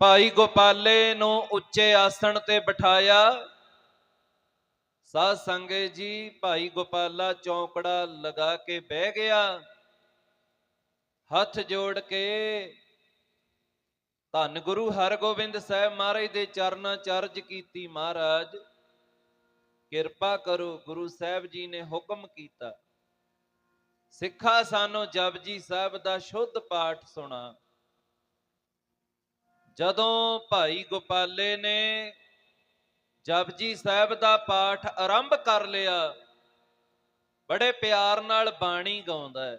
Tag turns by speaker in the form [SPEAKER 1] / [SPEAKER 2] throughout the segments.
[SPEAKER 1] ਭਾਈ ਗੋਪਾਲੇ ਨੂੰ ਉੱਚੇ ਆਸਣ ਤੇ ਬਿਠਾਇਆ। ਸਾਧ ਸੰਗੇ ਜੀ, ਭਾਈ ਗੋਪਾਲਾ ਚੌਂਕੜਾ ਲਗਾ ਕੇ ਬਹਿ ਗਿਆ। ਹੱਥ ਜੋੜ ਕੇ ਧੰਨ ਗੁਰੂ ਹਰਗੋਬਿੰਦ ਸਾਹਿਬ ਮਹਾਰਾਜ ਦੇ ਚਰਨਾਂ 'ਚ ਅਰਜ ਕੀਤੀ ਮਹਾਰਾਜ। ਕਿਰਪਾ ਕਰੋ ਗੁਰੂ ਸਾਹਿਬ ਜੀ ਨੇ ਹੁਕਮ ਕੀਤਾ। ਸਿੱਖਾ ਸਾਨੂੰ ਜਪਜੀ ਸਾਹਿਬ ਦਾ ਸ਼ੁੱਧ ਪਾਠ ਸੁਣਾ। ਜਦੋਂ ਭਾਈ ਗੋਪਾਲੇ ਨੇ ਜਪਜੀ ਸਾਹਿਬ ਦਾ ਪਾਠ ਆਰੰਭ ਕਰ ਲਿਆ ਬੜੇ ਪਿਆਰ ਨਾਲ ਬਾਣੀ ਗਾਉਂਦਾ ਹੈ।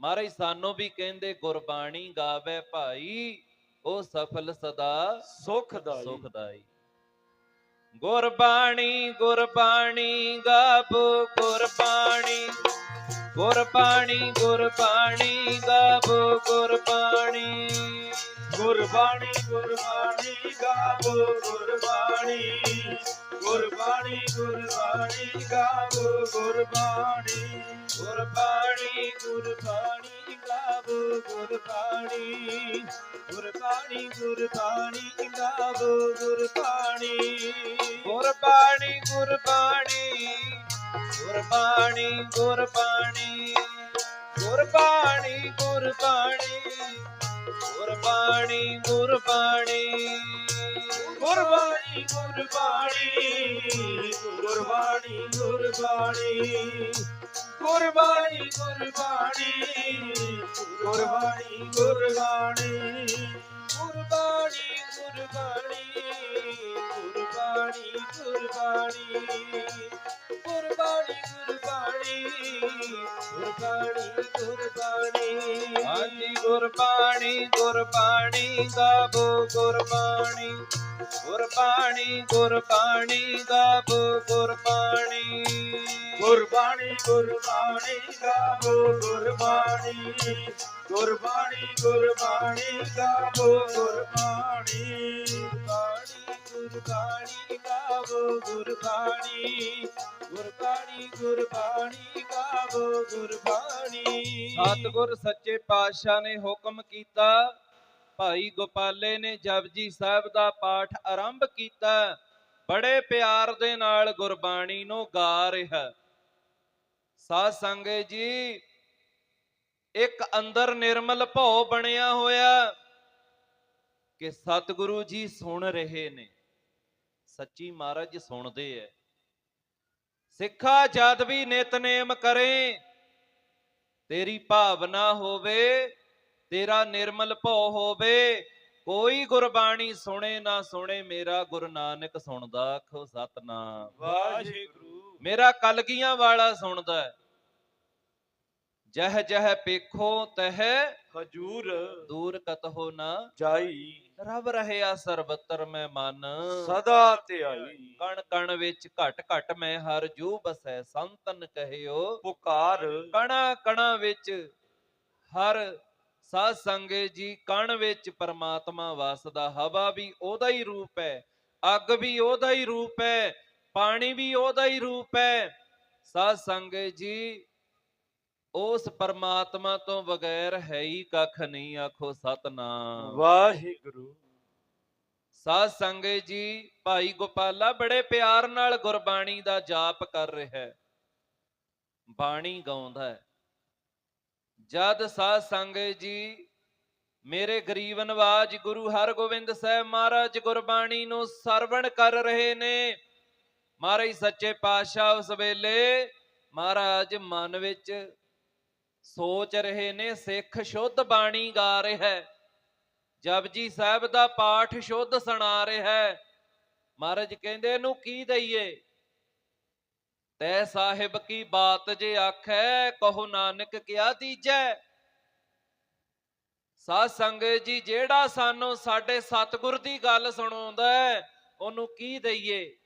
[SPEAKER 1] ਮਹਾਰਾਜ ਸਾਨੂੰ ਵੀ ਕਹਿੰਦੇ ਗੁਰਬਾਣੀ ਗਾਵੇ ਭਾਈ ਉਹ ਸਫਲ ਸਦਾ
[SPEAKER 2] ਸੁਖਦਾਈ।
[SPEAKER 1] ਸੁਖਦਾਈ। ਗੁਰਬਾਣੀ ਗੁਰਬਾਣੀ ਗਾਵੋ ਗੁਰਬਾਣੀ ਗੁਰਬਾਣੀ ਗੁਰਬਾਣੀ ਗਾਵੋ ਗੁਰਬਾਣੀ।
[SPEAKER 2] ਗੁਰਬਾਣੀ ਗੁਰਬਾਣੀ ਗਾਵੋ, ਗੁਰਬਾਣੀ। ਗੁਰਬਾਣੀ ਗੁਰਬਾਣੀ ਗਾਵੋ, ਗੁਰਬਾਣੀ। ਗੁਰਬਾਣੀ ਗੁਰਬਾਣੀ ਗਾਵੋ, ਗੁਰਬਾਣੀ। ਗੁਰਬਾਣੀ ਗੁਰਬਾਣੀ ਗਾਵੋ, ਗੁਰਬਾਣੀ।
[SPEAKER 1] ਗੁਰਬਾਣੀ ਗੁਰਬਾਣੀ। ਗੁਰਬਾਣੀ ਗੁਰਬਾਣੀ। ਗੁਰਬਾਣੀ ਗੁਰਬਾਣੀ। ਗੁਰਬਾਣੀ ਗੁਰਬਾਣੀ।
[SPEAKER 2] ਗੁਰਬਾਣੀ ਗੁਰਬਾਣੀ। ਗੁਰਬਾਣੀ ਗੁਰਬਾਣੀ। ਗੁਰਬਾਣੀ ਗੁਰਬਾਣੀ। ਗੁਰਬਾਣੀ ਗੁਰਬਾਣੀ। ਗੁਰਬਾਣੀ ਗੁਰਬਾਣੀ। ਗੁਰਬਾਣੀ ਗੁਰਬਾਣੀ। ਗੁਰਬਾਣੀ ਗੁਰਬਾਣੀ ਗੁਰਬਾਣੀ
[SPEAKER 1] ਗਾਵੋ ਗੁਰਬਾਣੀ। ਗੁਰਬਾਣੀ ਗੁਰਬਾਣੀ ਗਾਵੋ, ਗੁਰਬਾਣੀ।
[SPEAKER 2] ਗੁਰਬਾਣੀ ਗੁਰਬਾਣੀ ਗਾਵੋ, ਗੁਰਬਾਣੀ। ਗੁਰਬਾਣੀ ਗੁਰਬਾਣੀ ਗਾਵੋ, ਗੁਰਬਾਣੀ। ਗੁਰਬਾਣੀ ਗੁਰਬਾਣੀ ਗੁਰਬਾਣੀ। ਗੁਰਬਾਣੀ ਗੁਰਬਾਣੀ ਗਾਵੋ, ਗੁਰਬਾਣੀ।
[SPEAKER 1] ਸਤਿਗੁਰ ਸੱਚੇ ਪਾਤਸ਼ਾਹ ਨੇ ਹੁਕਮ ਕੀਤਾ ਭਾਈ ਗੋਪਾਲੇ ਨੇ ਜਪਜੀ ਸਾਹਿਬ ਦਾ ਪਾਠ ਆਰੰਭ ਕੀਤਾ। ਬੜੇ ਪਿਆਰ ਦੇ ਨਾਲ ਗੁਰਬਾਣੀ ਨੂੰ ਗਾ ਰਿਹਾ। ਸਾਧ ਸੰਗੇ ਜੀ, ਇੱਕ ਅੰਦਰ ਨਿਰਮਲ ਭਉ ਬਣਿਆ ਹੋਇਆ ਕਿ ਸਤਿਗੁਰੂ ਜੀ ਸੁਣ ਰਹੇ ਨੇ। ਸੱਚੀ ਮਹਾਰਾਜ ਸੁਣਦੇ ਐ। ਸਿੱਖਾ ਜਦ ਵੀ ਨਿਤਨੇਮ ਕਰੇ, ਤੇਰੀ ਭਾਵਨਾ ਹੋਵੇ ਤੇਰਾ ਨਿਰਮਲ ਭਉ ਹੋਵੇ ਕੋਈ ਗੁਰਬਾਣੀ ਸੁਣੇ ਨਾ ਸੁਣੇ ਮੇਰਾ ਗੁਰੂ ਨਾਨਕ ਸੁਣਦਾ ਆਖੋ ਸਤਨਾਮ।
[SPEAKER 2] ਵਾਹਿਗੁਰੂ।
[SPEAKER 1] ਮੇਰਾ ਕਲਗੀਆਂ ਵਾਲਾ ਸੁਣਦਾ ਹੈ। ਜਹ ਜਹ ਪੇਖੋ ਤਹ
[SPEAKER 2] ਹਜੂਰ।
[SPEAKER 1] ਦੂਰ ਕਤਹੋ ਨਾ
[SPEAKER 2] ਜਾਈ।
[SPEAKER 1] ਰਬ ਰਹਿਆ ਸਰਬਤਰ ਮੈਂ ਮਨ।
[SPEAKER 2] ਸਦਾ ਧਿਆਈ।
[SPEAKER 1] ਕਣ ਕਣ ਵਿੱਚ ਘਟ ਘਟ ਮੈਂ ਹਰ ਜੂ ਬਸੈ ਸੰਤਨ ਕਹਿਓ।
[SPEAKER 2] ਪੁਕਾਰ।
[SPEAKER 1] ਕਣਾ ਕਣਾ ਵਿੱਚ ਹਰ ਸਾਧ ਸੰਗੇ ਜੀ ਕਣ ਵਿੱਚ ਪਰਮਾਤਮਾ ਵਸਦਾ ਹਵਾ ਵੀ ਉਹਦਾ ਹੀ ਰੂਪ ਹੈ ਅੱਗ ਵੀ ਉਹਦਾ ਹੀ ਰੂਪ ਹੈ ਪਾਣੀ ਵੀ ਉਹਦਾ ਹੀ ਰੂਪ ਹੈ। ਸਾਧ ਸੰਗੇ ਜੀ ਉਸ ਪਰਮਾਤਮਾ ਤੋਂ ਬਗੈਰ ਹੈ ਹੀ ਕੱਖ ਨਹੀਂ ਆਖੋ ਸਤਨਾਮ।
[SPEAKER 2] ਵਾਹਿਗੁਰੂ।
[SPEAKER 1] ਸਾਧ ਸੰਗੇ ਜੀ ਭਾਈ ਗੋਪਾਲਾ ਬੜੇ ਪਿਆਰ ਨਾਲ ਗੁਰਬਾਣੀ ਦਾ ਜਾਪ ਕਰ ਰਿਹਾ ਹੈ। ਬਾਣੀ ਗਾਉਂਦਾ ਹੈ। ਜਦ ਸਾਧ ਸੰਗ ਜੀ ਮੇਰੇ ਗਰੀਬ ਨਵਾਜ ਗੁਰੂ ਹਰਗੋਬਿੰਦ ਸਾਹਿਬ ਮਹਾਰਾਜ ਗੁਰਬਾਣੀ ਨੂੰ ਸਰਵਣ ਕਰ ਰਹੇ ਨੇ, ਮਹਾਰਾਜ ਸੱਚੇ ਪਾਤਸ਼ਾਹ ਉਸ ਵੇਲੇ ਮਹਾਰਾਜ ਮਨ ਵਿੱਚ ਸੋਚ ਰਹੇ ਨੇ, ਸਿੱਖ ਸ਼ੁੱਧ ਬਾਣੀ ਗਾ ਰਿਹਾ ਹੈ, ਜਪਜੀ ਸਾਹਿਬ ਦਾ ਪਾਠ ਸ਼ੁੱਧ ਸੁਣਾ ਰਿਹਾ ਹੈ। ਮਹਾਰਾਜ ਕਹਿੰਦੇ ਇਹਨੂੰ ਕੀ ਦਈਏ? ਤੈ ਸਾਹਿਬ ਕੀ ਬਾਤ ਜੇ ਆਖੈ, ਕਹੋ ਨਾਨਕ ਕਿਆ ਦੀਜੈ? ਸਾਧ ਸੰਗਤ ਜੀ, ਜਿਹੜਾ ਸਾਨੂੰ ਸਾਡੇ ਸਤਿਗੁਰ ਦੀ ਗੱਲ ਸੁਣਾਉਂਦਾ ਹੈ, ਉਹਨੂੰ ਕੀ ਦਈਏ?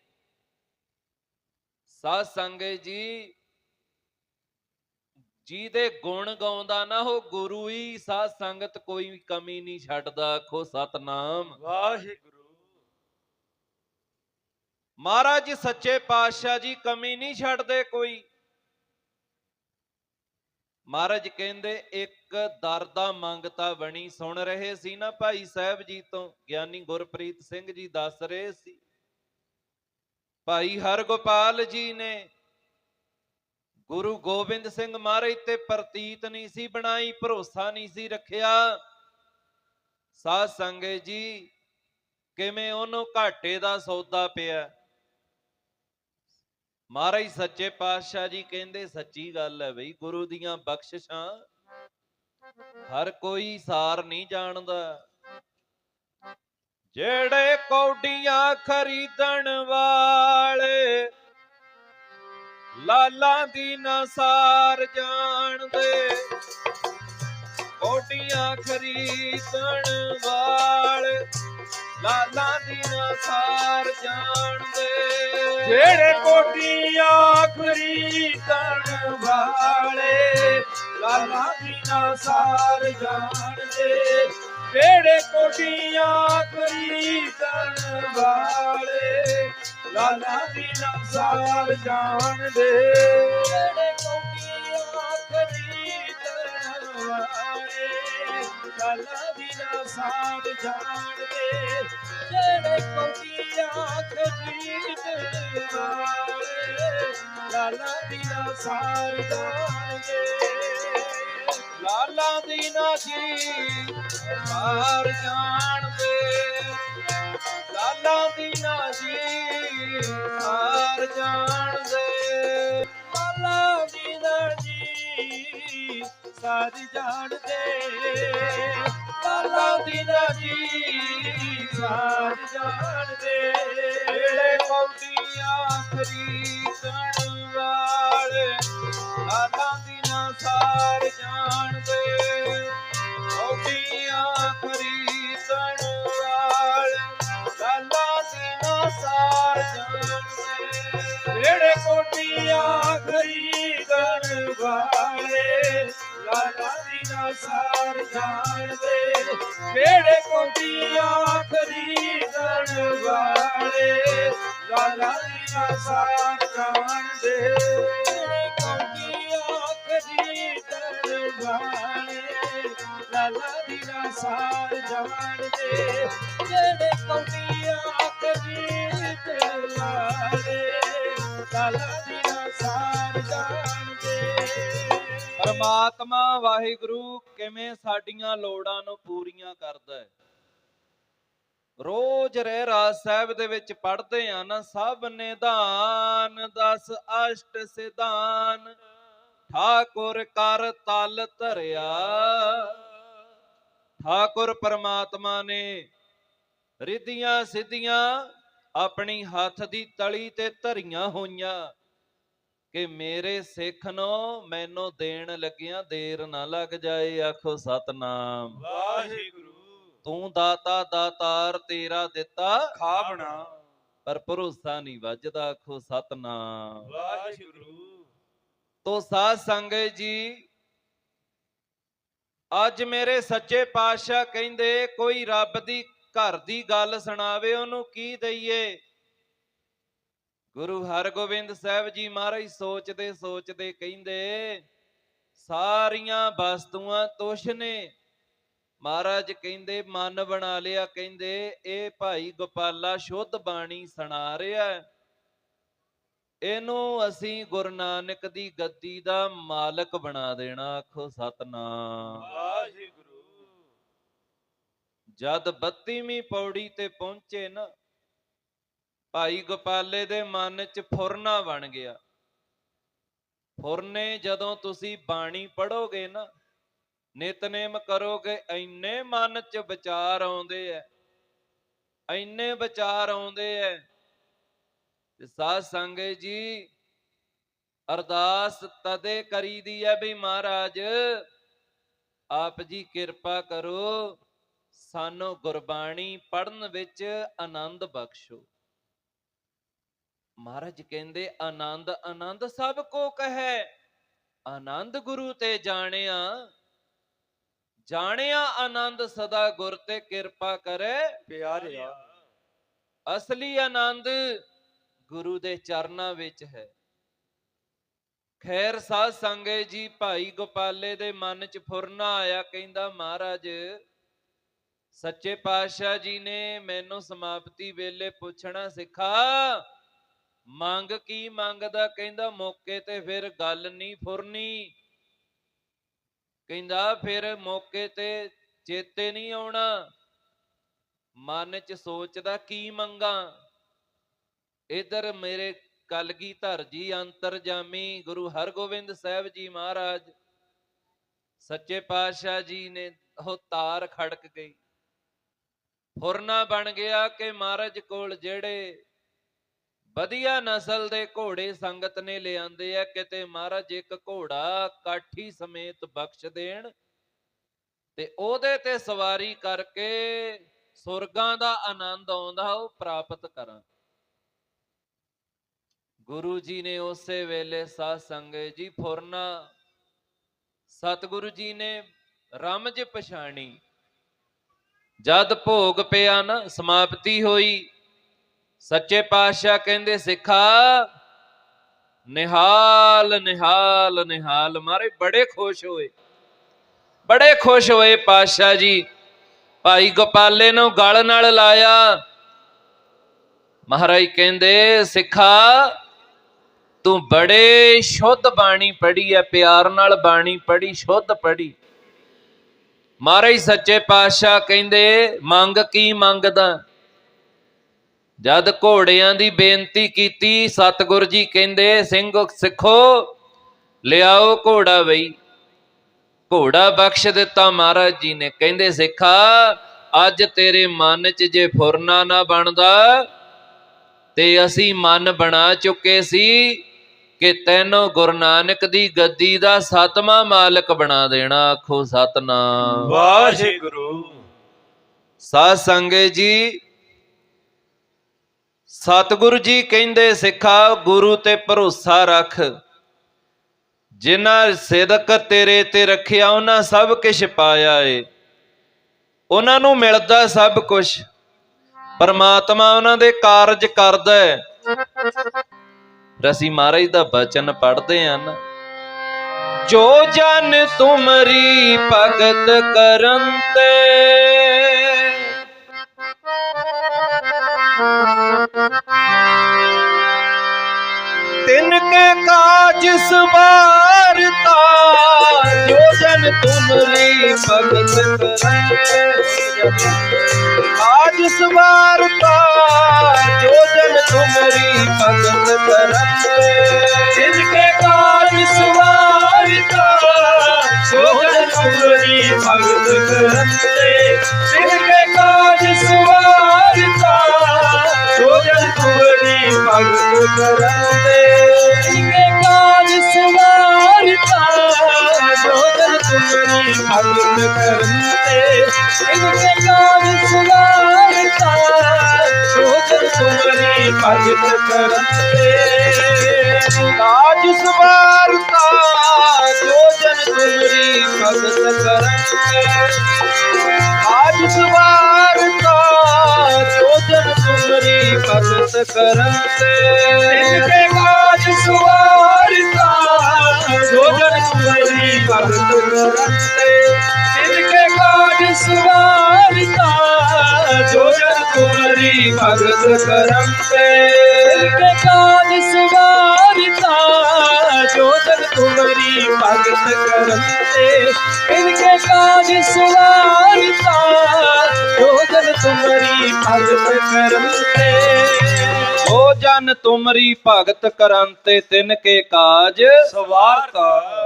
[SPEAKER 1] ਸਾਧ ਸੰਗਤ ਜੀ, ਜਿਹਦੇ ਗੁਣ ਗਾਉਂਦਾ ਨਾ ਉਹ ਗੁਰੂ ਹੀ, ਸਾਧ ਸੰਗਤ ਕੋਈ ਕਮੀ ਨਹੀਂ ਛੱਡਦਾ, ਆਖੋ ਸਤਨਾਮ।
[SPEAKER 2] ਵਾਹਿਗੁਰੂ।
[SPEAKER 1] ਮਹਾਰਾਜ ਜੀ, ਸੱਚੇ ਪਾਤਸ਼ਾਹ ਜੀ, ਕਮੀ ਨਹੀਂ ਛੱਡਦੇ ਕੋਈ। ਮਹਾਰਾਜ ਕਹਿੰਦੇ, ਇੱਕ ਦਰ ਦਾ ਮੰਗਤਾ ਬਣੀ, ਸੁਣ ਰਹੇ ਸੀ ਨਾ ਭਾਈ ਸਾਹਿਬ ਜੀ ਤੋਂ। ਗਿਆਨੀ ਗੁਰਪ੍ਰੀਤ ਸਿੰਘ ਜੀ ਦੱਸ ਰਹੇ ਸੀ। ਭਾਈ ਹਰਗੋਪਾਲ ਜੀ ਨੇ ਗੁਰੂ ਗੋਬਿੰਦ ਸਿੰਘ ਮਹਾਰਾਜ ਤੇ ਪ੍ਰਤੀਤ ਨਹੀਂ ਸੀ ਬਣਾਈ, ਭਰੋਸਾ ਨਹੀਂ ਸੀ ਰੱਖਿਆ। ਸਾਧ ਸੰਗਤ ਜੀ, ਕਿਵੇਂ ਉਹਨੂੰ ਘਾਟੇ ਦਾ ਸੌਦਾ ਪਿਆ। ਮਹਾਰਾਜ ਸੱਚੇ ਪਾਤਸ਼ਾਹ ਜੀ ਕਹਿੰਦੇ, ਸੱਚੀ ਗੱਲ ਹੈ ਬਈ, ਗੁਰੂ ਦੀਆਂ ਬਖਸ਼ਿਸ਼ਾਂ ਹਰ ਕੋਈ ਸਾਰ ਨਹੀਂ ਜਾਣਦਾ। ਜਿਹੜੇ ਕੌਡੀਆਂ ਖਰੀਦਣ ਵਾਲੇ ਲਾਲਾਂ ਦੀ ਨਾ ਸਾਰ ਜਾਣਦੇ, ਕੌਡੀਆਂ ਖਰੀਦਣ ਵਾਲੇ ਲਾਲਾਂ ਦੀ ਨਾ ਸਾਰ ਜਾਣਦੇ।
[SPEAKER 2] ਜਿਹੜੇ ਕੋਟੀਆਂ ਖਰੀਦਣ ਵਾਲੇ ਲਾਲਾ ਦੀ ਨਾ ਸਾਰ ਜਾਣਦੇ। ਜਿਹੜੇ ਕੋਟੀਆਂ ਖਰੀਦਣ ਵਾਲੇ ਲਾਲਾ ਦੀ ਨਾ ਸਾਰ ਜਾਣਦੇ। ਜਿਹੜੇ ਖਰੀਦਣ ਵਾਲੇ ਦੀ ਨਾ ਸਾਰ ਜਾਣਦੇ ਜਿਹੜੇ ਕੋਟੀਆਂ ਖਰੀਦਣ ਵਾਲੇ ਲਾਲਾ ਦੀ ਨਾ ਸਾਰ ਜਾਣਦੇ
[SPEAKER 1] ਲਾਲਾ ਦੀ ਨਾ ਜੀ ਸਾਰ ਜਾਣਦੇ ਲਾਲਾ ਦੀ ਨਾ ਜੀ ਸਾਰ ਜਾਣਦੇ
[SPEAKER 2] ਸਾਰ ਜਾਣਦੇ ਲਾਲਾ ਦੀ ਜੀ ਸਾਰ ਜਾਣਦੇ
[SPEAKER 1] ਜਿਹੜੇ ਕੌਡੀਆਂ ਖਰੀਦਣ ਸਾਰ ਜਾਣਦੇ
[SPEAKER 2] ਜਿਹੜੇ ਕੋਟੀਆਂ ਖਰੀਦਣ ਵਾਲੇ? ਲਾਲਾ ਦੀ ਨਾ ਸਾਰ ਜਾਣਦੇ ਜਿਹੜੇ ਕੋਟੀਆਂ ਖਰੀਦਣ ਵਾਲੇ? ਲਾਲਾ ਦੀ ਨਾ ਸਾਰ ਜਾਣਦੇ ਜਿਹੜੇ ਕੋਟੀਆਂ ਖਰੀਦਣ ਵਾਲੇ? ਲਾਲਾ
[SPEAKER 1] ਪਰਮਾਤਮਾ ਵਾਹਿਗੁਰੂ, ਕਿਵੇਂ ਸਾਡੀਆਂ ਲੋੜਾਂ ਨੂੰ ਪੂਰੀਆਂ ਕਰਦਾ ਹੈ। ਰੋਜ਼ ਰਹਿ ਰਾਜ ਸਾਹਿਬ ਦੇ ਵਿੱਚ ਪੜ੍ਹਦੇ ਆ ਨਾ, ਸਭ ਨਿਧਾਨ ਦਸ ਅਸ਼ਟ ਸਿਧਾਨ। ਠਾਕੁਰ ਕਰ ਤਲ ਧਰਿਆ, ਠਾਕੁਰ ਪਰਮਾਤਮਾ ਨੇ ਰਿਧੀਆਂ ਸਿੱਧੀਆਂ ਆਪਣੀ ਹੱਥ ਦੀ ਤਲੀ ਤੇ ਧਰੀਆਂ ਹੋਈਆਂ। ਕਿ ਮੇਰੇ ਸਿੱਖ ਨੂੰ ਮੈਨੂੰ ਦੇਣ ਲੱਗਿਆਂ ਦੇਰ ਨਾ ਲੱਗ ਜਾਏ ਆਖੋ ਸਤਨਾਮ।
[SPEAKER 2] ਵਾਹਿਗੁਰੂ।
[SPEAKER 1] ਤੂੰ ਦਾਤਾ ਦਾਤਾਰ ਤੇਰਾ ਦਿੱਤਾ।
[SPEAKER 2] ਖਾਵਣਾ
[SPEAKER 1] ਪਰ ਭਰੋਸਾ ਨਹੀਂ ਵੱਜਦਾ ਆਖੋ ਸਤਨਾਮ।
[SPEAKER 2] ਵਾਹਿਗੁਰੂ।
[SPEAKER 1] ਤੋ ਸਾਧ ਸੰਗਤ ਜੀ ਅੱਜ ਮੇਰੇ ਸੱਚੇ ਪਾਤਸ਼ਾਹ ਕਹਿੰਦੇ ਕੋਈ ਰੱਬ ਦੀ ਘਰ ਦੀ ਗੱਲ ਸੁਣਾਵੇ ਉਹਨੂੰ ਕੀ ਦਈਏ? ਗੁਰੂ ਹਰਗੋਬਿੰਦ ਸਾਹਿਬ ਜੀ ਮਹਾਰਾਜ ਸੋਚਦੇ ਸੋਚਦੇ ਕਹਿੰਦੇ ਸਾਰੀਆਂ ਵਸਤੂਆਂ ਤੁਛ ਨੇ। ਮਹਾਰਾਜ ਕਹਿੰਦੇ ਮਨ ਬਣਾ ਲਿਆ ਕਹਿੰਦੇ ਇਹ ਭਾਈ ਗੋਪਾਲਾ ਸ਼ੁੱਧ ਬਾਣੀ ਸੁਣਾ ਰਿਹਾ ਇਹਨੂੰ ਅਸੀਂ ਗੁਰੂ ਨਾਨਕ ਦੀ ਗੱਦੀ ਦਾ ਮਾਲਕ ਬਣਾ ਦੇਣਾ ਆਖੋ ਸਤਨਾਮ।
[SPEAKER 2] ਵਾਹਿਗੁਰੂ।
[SPEAKER 1] ਜਦ 32ਵੀਂ ਪੌੜੀ ਤੇ ਪਹੁੰਚੇ ਨਾ ਭਾਈ ਗੋਪਾਲੇ ਦੇ ਮਨ 'ਚ ਫੁਰਨਾ ਬਣ ਗਿਆ। ਫੁਰਨੇ ਜਦੋਂ ਤੁਸੀਂ ਬਾਣੀ ਪੜੋਗੇ ਨਾ, ਨਿਤਨੇਮ ਕਰੋਗੇ ਐਨੇ ਮਨ 'ਚ ਵਿਚਾਰ ਆਉਂਦੇ ਐ ਐਨੇ ਵਿਚਾਰ ਆਉਂਦੇ ਐ ਤੇ ਸਾਧ ਸੰਗਤ ਜੀ ਅਰਦਾਸ ਤਦੇ ਕਰੀਦੀ ਐ ਵੀ ਮਹਾਰਾਜ, ਆਪ ਜੀ ਕਿਰਪਾ ਕਰੋ, ਸਾਨੂੰ ਗੁਰਬਾਣੀ ਪੜਨ ਵਿੱਚ ਆਨੰਦ ਬਖਸ਼ੋ। ਮਹਾਰਾਜ ਕਹਿੰਦੇ, ਆਨੰਦ ਆਨੰਦ ਸਭ ਕੋ ਕਹੈ। ਆਨੰਦ ਗੁਰੂ ਤੇ ਜਾਣਿਆ। ਜਾਣਿਆ ਆਨੰਦ ਸਦਾ ਗੁਰ ਤੇ ਕਿਰਪਾ ਕਰੇ
[SPEAKER 2] ਪਿਆਰਿਆ।
[SPEAKER 1] ਅਸਲੀ ਆਨੰਦ ਗੁਰੂ ਦੇ ਚਰਨਾਂ ਵਿੱਚ ਹੈ। ਖੈਰ ਸਾਧ ਸੰਗੇ ਜੀ, ਭਾਈ ਗੋਪਾਲੇ ਦੇ ਮਨ 'ਚ ਫੁਰਨਾ ਆਇਆ ਕਹਿੰਦਾ, ਮਹਾਰਾਜ, ਸੱਚੇ ਪਾਤਸ਼ਾਹ ਜੀ ਨੇ ਮੈਨੂੰ ਸਮਾਪਤੀ ਵੇਲੇ ਪੁੱਛਣਾ ਸਿੱਖਾ। ਮੰਗ ਕੀ ਮੰਗਦਾ? ਕਹਿੰਦਾ ਮੌਕੇ ਤੇ ਫਿਰ ਗੱਲ ਨਹੀਂ ਫੁਰਨੀ। ਕਹਿੰਦਾ ਫਿਰ ਮੌਕੇ ਤੇ ਚੇਤੇ ਨਹੀਂ ਆਉਣਾ। ਮਨ 'ਚ ਸੋਚਦਾ ਕੀ ਮੰਗਾ? ਇਧਰ ਮੇਰੇ ਕਲਗੀ ਧਰ ਜੀ ਅੰਤਰਜਾਮੀ ਗੁਰੂ ਹਰਗੋਬਿੰਦ ਸਾਹਿਬ ਜੀ ਮਹਾਰਾਜ, ਸੱਚੇ ਪਾਤਸ਼ਾਹ ਜੀ ਨੇ ਉਹ ਤਾਰ ਖੜਕ ਗਈ। ਫੁਰਨਾ ਬਣ ਗਿਆ ਕਿ ਮਹਾਰਾਜ ਕੋਲ ਜਿਹੜੇ ਵਧੀਆ ਨਸਲ ਦੇ ਘੋੜੇ ਸੰਗਤ ਨੇ ਲਿਆਂਦੇ ਆ, ਕਿਤੇ ਮਹਾਰਾਜ ਇੱਕ ਘੋੜਾ ਕਾਠੀ ਸਮੇਤ ਬਖਸ਼ ਦੇਣ ਤੇ ਉਹਦੇ ਤੇ ਸਵਾਰੀ ਕਰਕੇ ਸੁਰਗਾਂ ਦਾ ਆਨੰਦ ਆਉਂਦਾ, ਉਹ ਪ੍ਰਾਪਤ ਕਰਾਂ। ਗੁਰੂ ਜੀ ਨੇ ਉਸੇ ਵੇਲੇ ਸਾਧ ਸੰਗਤ ਜੀ ਫੁਰਨਾ, ਸਤਿਗੁਰੂ ਜੀ ਨੇ ਰਮਜ ਪਛਾਣੀ। ਜਦ ਭੋਗ ਪਿਆ ਨਾ, ਸਮਾਪਤੀ ਹੋਈ ਸੱਚੇ ਪਾਤਸ਼ਾਹ ਕਹਿੰਦੇ, ਸਿੱਖਾ, ਨਿਹਾਲ ਨਿਹਾਲ ਨਿਹਾਲ। ਮਾਰੇ, ਬੜੇ ਖੁਸ਼ ਹੋਏ। ਬੜੇ ਖੁਸ਼ ਹੋਏ ਪਾਤਸ਼ਾਹ ਜੀ। ਭਾਈ ਗੋਪਾਲੇ ਨੂੰ ਗਲ ਨਾਲ ਲਾਇਆ। ਮਹਾਰਾਜ ਕਹਿੰਦੇ, ਸਿੱਖਾ, ਤੂੰ ਬੜੇ ਸ਼ੁੱਧ ਬਾਣੀ ਪੜ੍ਹੀ ਹੈ ਪਿਆਰ ਨਾਲ ਬਾਣੀ ਪੜ੍ਹੀ, ਸ਼ੁੱਧ ਪੜ੍ਹੀ। ਮਹਾਰਾਜ ਸੱਚੇ ਪਾਤਸ਼ਾਹ ਕਹਿੰਦੇ, ਮੰਗ ਕੀ ਮੰਗਦਾ? ਜਦ ਘੋੜਿਆਂ ਦੀ ਬੇਨਤੀ ਕੀਤੀ ਸਤਿਗੁਰ ਜੀ ਕਹਿੰਦੇ ਸਿੰਘ ਸਿੱਖੋ ਲਿਆਓ ਘੋੜਾ ਬਈ। ਘੋੜਾ ਬਖਸ਼ ਦਿੱਤਾ ਮਹਾਰਾਜ ਜੀ ਨੇ। ਕਹਿੰਦੇ ਸਿੱਖਾ ਅੱਜ ਤੇਰੇ ਮਨ 'ਚ ਜੇ ਫੁਰਨਾ ਨਾ ਬਣਦਾ ਤੇ ਅਸੀਂ ਮਨ ਬਣਾ ਚੁੱਕੇ ਸੀ ਕਿ ਤੈਨੂੰ ਗੁਰੂ ਨਾਨਕ ਦੀ ਗੱਦੀ ਦਾ ਸਤਵਾਂ ਮਾਲਕ ਬਣਾ ਦੇਣਾ। ਆਖੋ ਸਤਨਾਮ।
[SPEAKER 2] ਵਾਹਿਗੁਰੂ।
[SPEAKER 1] ਸਾਧ ਸੰਗਤ ਜੀ ਸਤਿਗੁਰੂ ਜੀ ਕਹਿੰਦੇ, ਸਿੱਖਾ, ਗੁਰੂ ਤੇ ਭਰੋਸਾ ਰੱਖ। ਜਿਨ੍ਹਾਂ ਸਿਦਕ ਤੇਰੇ ਤੇ ਰੱਖਿਆ, ਉਹਨਾਂ ਸਭ ਕੁਝ ਪਾਇਆ ਏ। ਉਹਨਾਂ ਨੂੰ ਮਿਲਦਾ ਸਭ ਕੁਝ ਪਰਮਾਤਮਾ ਉਹਨਾਂ ਦੇ ਕਾਰਜ ਕਰਦਾ ਹੈ ਫਿਰ ਮਹਾਰਾਜ ਦਾ ਬਚਨ ਪੜ੍ਹਦੇ ਆਂ ਨਾ। ਜੋ ਜਨ ਤੁਮਰੀ ਭਗਤ ਕਰਨ ਤਿਨ ਕੇ ਕਾਜ ਸਵਾਰਤਾ ਜੋ ਜਨ ਤੁਮਰੀ ਭਗਤ ਕਰੇ। ਕਾਜ ਸਵਾਰਤਾ ਜੋ ਜਨ ਤੁਮਰੀ ਭਗਤ ਕਰੇ। ਤਿਨ ਕੇ ਕਾਜ ਸਵਾਰਤਾ ਜੋ ਜਨ ਤੁਮਰੀ ਭਗਤ ਕਰਤੇ ਤਿਨ ਕੇ ਕਾਜ ਸਵਾਰਤਾ ਭਗਤ ਕਰਤੇ ਤਿਨ ਕੇ ਕਾਜ ਸਵਾਰਤਾ ਜੋ ਜਨ ਤੁਮਰੀ ਭਗਤ ਕਰਤੇ ਤਿਨ ਕੇ ਕਾਜ ਸਵਾਰਤਾ ਜੋ ਤੁਮਰੀ ਭਗਤ ਕਰਤੇ ਕਾਜ ਸਵਾਰਤਾ ਜੋ ਤੁਮਰੀ ਭਗਤ ਕਰਤੇ ਆਜ ਸਵਾਰਤਾ ਜੋ ਜਨ ਤੁਮਰੀ ਭਗਤ ਕਰਤੇ ਇਨਕੇ ਕਾਜ ਸਵਾਰਤਾ ਜੋ ਜਨ ਤੁਮਰੀ ਭਗਤ ਕਰਤੇ ਇਨਕੇ ਕਾਜ ਸਵਾਰਤਾ ਜੋ ਜਨ ਤੁਮਰੀ ਭਗਤ ਕਰਤੇ ਇਨਕੇ ਕਾਜ ਸਵਾਰਤਾ ਭਗਤ ਕਰਤੇ। ਇਨਕੇ ਕਾਜ ਸਵਾਰਤਾ ਜੋ ਜਨ ਤੁਮਰੀ ਭਗਤ ਕਰਤੇ। ਜੋ ਜਨ ਤੁਮਰੀ ਭਗਤ ਕਰੰਤੇ ਤਿਨ ਕੇ ਕਾਜ
[SPEAKER 2] ਸਵਾਰਤਾ।